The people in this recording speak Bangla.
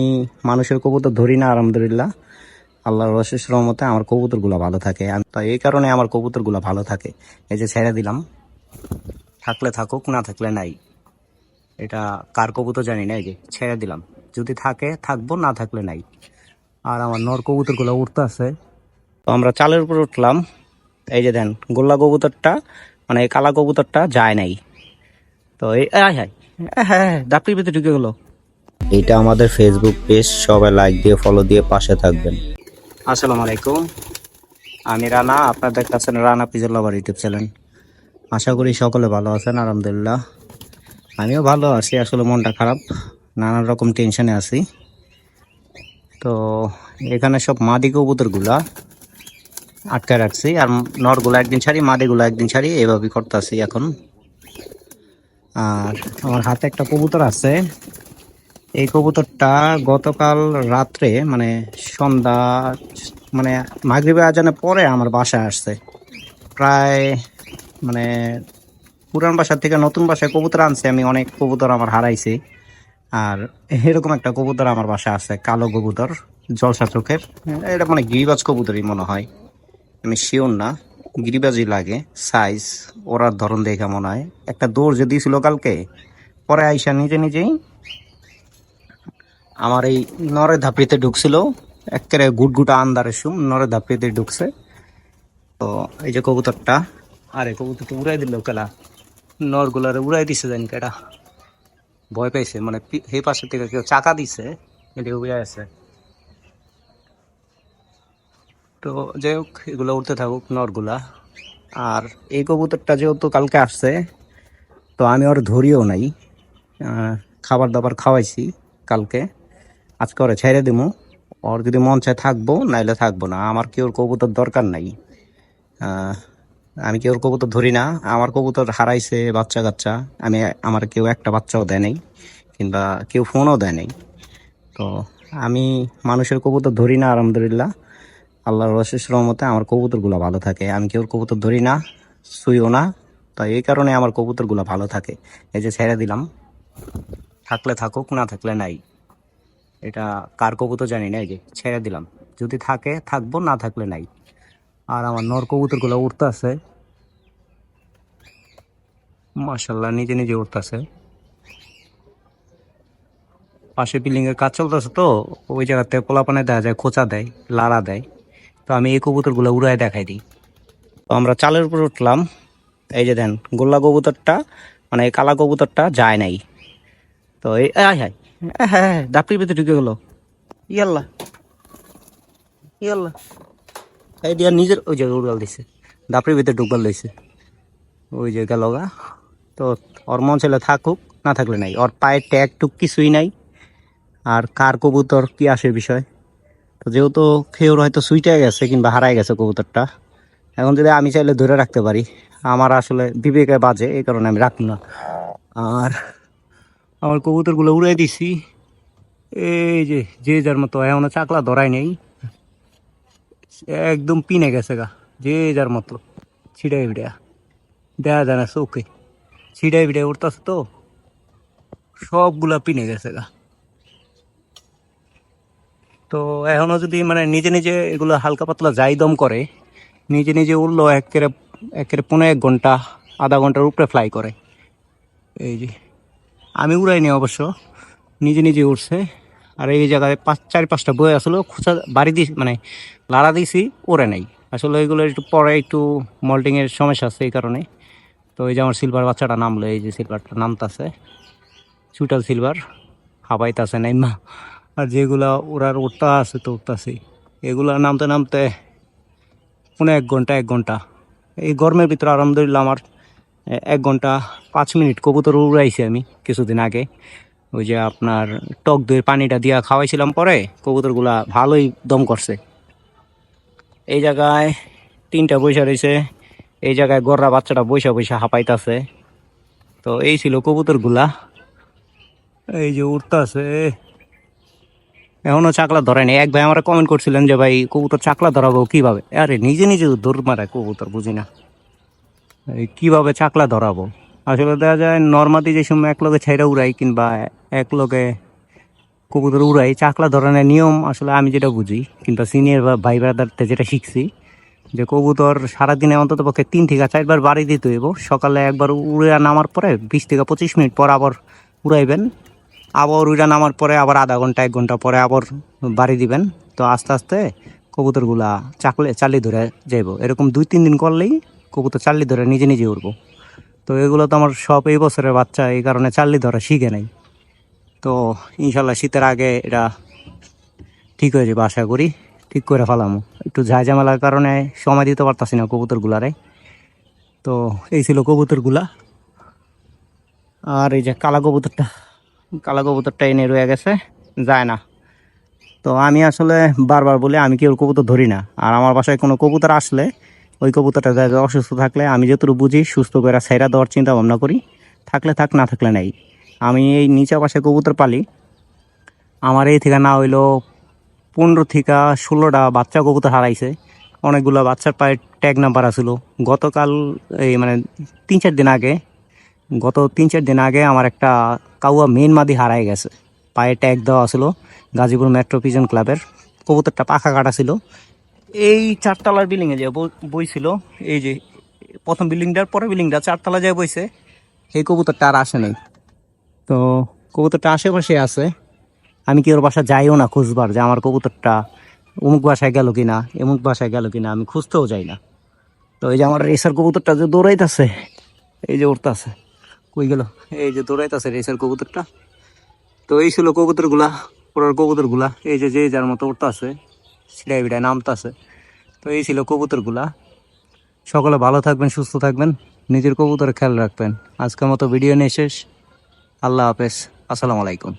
আমি মানুষের কবুতর ধরি না আলহামদুলিল্লাহ আল্লাহর অশেষ রহমতে আমার কবুতরগুলো ভালো থাকে আমি তো এই কারণে আমার কবুতরগুলো ভালো থাকে এই যে ছেড়ে দিলাম থাকলে থাকুক না থাকলে নাই এটা কার কবুতর জানি না এই যে ছেড়ে দিলাম যদি থাকে থাকব না থাকলে নাই আর আমার নর কবুতরগুলো উঠতে আছে তো আমরা চালের উপর উঠলাম এই যে দেন গোল্লা কবুতরটা মানে কালা কবুতরটা যায় নাই তো এই আয় হায় হ্যাঁ হ্যাঁ ডাপটির ভিতরে ঢুকে গেলো এটা আমাদের ফেসবুক পেজ সবাই লাইক দিয়ে ফলো দিয়ে পাশে থাকবেন। আসসালামু আলাইকুম। আমি রানা, আপনার দেখতেছেন রানা পিজুল্লাবার ইউটিউব চ্যানেল। আশা করি সকলে ভালো আছেন, আলহামদুলিল্লাহ। আমিও ভালো আছি, আসলে মনটা খারাপ, নানান রকম টেনশনে আছি। তো এখানে সব মাদি কবুতরগুলা আটকে রাখছি, আর নরগুলা একদিন ছাড়ি, মাদিগুলা একদিন ছাড়ি, এভাবেই করতেছি এখন। আর আমার হাতে একটা কবুতর আছে এই কবুতরটা গতকাল রাত্রে মানে সন্ধ্যা মানে মাগরিবে আজানের পরে আমার বাসায় আসছে। প্রায় মানে পুরান বাসার থেকে নতুন বাসায় কবুতর আনছে, আমি অনেক কবুতর আমার হারাইছি। আর এরকম একটা কবুতর আমার বাসায় আছে, কালো কবুতর, জলসা চোখের। এটা মানে গিরিবাজ কবুতরই মনে হয়। আমি শিওর না, গিরিবাজই লাগে সাইজ ওরার ধরন দেখে মনে হয়। একটা দৌড় যে দিয়েছিল কালকে, পরে আইসা নিজে নিজেই আমার এই নরে ধাপড়িতে ঢুকছিল, একেবারে গুটগুটা আন্দারের সুম, নরে ধাপড়িতে ঢুকছে। তো এই যে কবুতরটা, আরে কবুতরটা উড়াই দিল কেলা। নরগুলারে উড়াই দিছে জানি কেটা ভয় পাইছে মানে সেই পাশের থেকে কেউ চাকা দিছে এটি উড়ে আছে। তো যাই হোক, এগুলো উঠতে থাকুক নরগুলা। আর এই কবুতরটা যেহেতু কালকে আসছে, তো আমি ওর ধরিও নাই। খাবার দাবার খাওয়াইছি কালকে। আজকে ওরে ছেড়ে দিমু। ওর যদি মন চায় থাকব, নাইলে থাকব না। আমার কি ওর কবুতর দরকার নাই? আমি কি ওর কবুতর ধরি না? আমার কবুতর হারাইছে বাচ্চা কাচ্চা আমি, আমার কেউ একটা বাচ্চাও দেয় নাই, কিংবা কেউ ফোনও দেয় নাই। তো আমি মানুষের কবুতর ধরি না, আলহামদুলিল্লাহ। আল্লাহর অশেষ রহমতে আমার কবুতরগুলো ভালো থাকে। আমি কেউ কবুতর ধরি না? শুইও না। তাই এই কারণে আমার কবুতরগুলো ভালো থাকে। এই যে ছেড়ে দিলাম। থাকলে থাকুক, না থাকলে নাই। এটা কার কবুতর জানি না, এই যে ছেড়ে দিলাম। যদি থাকে, থাকব, না থাকলে নাই। আর আমার নর কবুতরগুলো উঠতে আছে মাশাল্লাহ নিজে নিজে উঠতেছে পাশে বিল্ডিং এর কাজ চলতেছে তো, ওই জায়গাতে পোলাপানে দেখা যায়, খোঁচা দেয়, লাড়া দেয়। তো আমি এই কবুতরগুলো উড়ায় দেখাই দিই। তো আমরা চালের উপর উঠলাম। এই যে দেন, গোল্লা কবুতরটা মানে কালা কবুতরটা যায় নাই। তো এই হায় হ্যাঁ হ্যাঁ ভিতরে ঢুকে গেলো। ইয়াল্লা ইয়াল্লা। এই দিয়া নিজের, ওই জায়গায় উড়াল দিছে। ডাপটির ভিতরে ঢুকবার লইছে। ওই যে গেল গা। তো ওর মন ছেলে থাকুক, না থাকলে নাই। ওর পায়ে ট্যাগ টুক কিছুই নাই। আর কার কবুতর কি আসে বিষয়? তো যেহেতু খেয়েও হয়তো সুইটে গেছে কিংবা হারাই গেছে কবুতরটা, এখন যদি আমি চাইলে ধরে রাখতে পারি। আমার আসলে বিবেকে বাজে, এই কারণে আমি রাখি না। আর আমার কবুতরগুলো উড়াই দিছি। এই যে যে যার মতো এমন চাকলা ধরাই নেই। একদম পিনে গেছে গা, যে যার মতো। ছিটাই বিড়া দেয়া যায় না, চোখে। ছিটাই বিড়াই উঠতেছে তো। সবগুলা পিনে গেছে গা। তো এখনও যদি মানে নিজে নিজে এগুলো হালকা পাতলা যাই দম করে, নিজে নিজে উঠল একের একের পনেরো এক ঘণ্টা, আধা ঘণ্টার উপরে ফ্লাই করে। এই যে। আমি উড়াইনি অবশ্য। নিজে নিজে উঠছে আর এই জায়গায় পাঁচ, চার পাঁচটা বই আসলে, খোঁচা বাড়ি দিস মানে লাড়া দিয়েছি ওরে নেই। আসলে এগুলো একটু পরে একটু মল্টিংয়ের সমস্যা আছে এই কারণে। তো এই যে আমার সিলভার বাচ্চাটা নামলো, এই যে সিলভারটা নামতাছে। চুটাল সিলভার হাবাইতাছে নাইমা। আর যেগুলা ওরার উঠতা আছে তো উঠতাছি এগুলা নামতে নামতে পনেরো এক ঘণ্টা এক ঘণ্টা। এই গরমের ভিতরে আলহামদুলিল্লাহ আমার এক ঘণ্টা পাঁচ মিনিট কবুতর উড়াইছি আমি কিছুদিন আগে। ওই যে আপনার টক দইয়ের পানিটা দিয়া খাওয়াইছিলাম পরে কবুতরগুলা ভালোই দম করছে। এই জায়গায় তিনটা বৈশা রয়েছে এই জায়গায় গররা বাচ্চাটা বৈশা বৈশা হাঁপাইতাছে। তো এই ছিল কবুতরগুলা। এই যে উঠতাছে এখনও চাকলা ধরেনি এক ভাই আমরা কমেন্ট করছিলেন যে, ভাই, কবুতর চাকলা ধরাবো কীভাবে? আরে, নিজে নিজে দৌড় মারে কবুতর, বুঝি না। কীভাবে চাকলা ধরাবো? আসলে দেখা যায় নর্মাদি যে সময় এক লগে ছাইরা উড়াই কিংবা এক লগে কবুতর উড়াই, চাকলা ধরানোর নিয়ম আসলে আমি যেটা বুঝি, কিংবা সিনিয়র বা ভাই ব্রাদারতে যেটা শিখছি, যে কবুতর সারাদিনে অন্তত পক্ষে তিন থেকে চারবার বাড়ি দিতে হইব। সকালে একবার উড়ে নামার পরে বিশ থেকে পঁচিশ মিনিট পর আবার উড়াইবেন। আবার উড়ে নামার পরে আবার আধা ঘণ্টা, এক ঘণ্টা পরে আবার বাড়ি দিবেন। তো আস্তে আস্তে কবুতরগুলা চাকলে চালিয়ে ধরে যাইব। এরকম দুই, তিন দিন করলেই কবুতর চাল্লি ধরে নিজে নিজে উড়বো। তো এগুলো তো আমার সব এই বছরের বাচ্চা, এই কারণে চাল্লি ধরা শিখে নাই। তো ইনশাল্লাহ শীতের আগে এটা ঠিক হয়ে যাবে আশা করি, ঠিক করে ফেলামো। একটু ঝাঁঝামেলার কারণে সময় দিতে পারতাছি না কবুতরগুলারে। তো এই ছিল কবুতরগুলা। আর এই যে কালা কবুতরটা কালা কবুতরটা এনে রয়ে গেছে, যায় না। তো আমি আসলে বারবার বলে, আমি কেউ কবুতর ধরি না? আর আমার বাসায় কোনো কবুতর আসলে ওই কবুতরটা জায়গায় অসুস্থ থাকলে আমি যতটুকু বুঝি সুস্থ করে সাইরা দেওয়ার চিন্তা ভাবনা করি। থাকলে থাক, না থাকলে নাই। আমি এই নিচা পাশে কবুতর পালি। আমার এই থেকে না হইল পনেরো থেকে ষোলোটা বাচ্চা কবুতর হারাইছে। অনেকগুলো বাচ্চার পায়ে ট্যাগ নাম্বার আছিল। গতকাল এই মানে তিন চার দিন আগে, গত তিন চার দিন আগে আমার একটা কাউয়া মেন মাদি হারাই গেছে। পায়ে ট্যাগ দেওয়া ছিল গাজীপুর মেট্রো পিজন ক্লাবের। কবুতরটা পাখা কাটা ছিল। এই চারতলার বিল্ডিংয়ে যে বই- বইছিল এই যে প্রথম বিল্ডিংটার পরে বিল্ডিংটা চারতলা যায় বইছে, সেই কবুতরটা আর আসে নাই। তো কবুতরটা আশেপাশে আছে। আমি কি ওর বাসা যাইও না খুঁজবার যে আমার কবুতরটা অমুক বাসায় গেল কিনা, এমুক বাসায় গেল কিনা, আমি খুঁজতেও যাই না। তো এই যে আমার রেসার কবুতরটা যে দৌড়াইতেছে, এই যে উঠতেছে কই গেল? এই যে দৌড়াইতেছে রেসার কবুতরটা। তো এই ছিল কবুতরগুলা ওরার কবুতরগুলা, এই যে যে যার মতো উঠতেছে সিডাই বিডাই নামতাছে তো এই ছিল কবুতরগুলা। সকলে ভালো থাকবেন, সুস্থ থাকবেন, নিজের কবুতরের খেয়াল রাখবেন। আজকের মতো ভিডিও নিয়ে শেষ। আল্লাহ হাফেজ। আসসালামু আলাইকুম।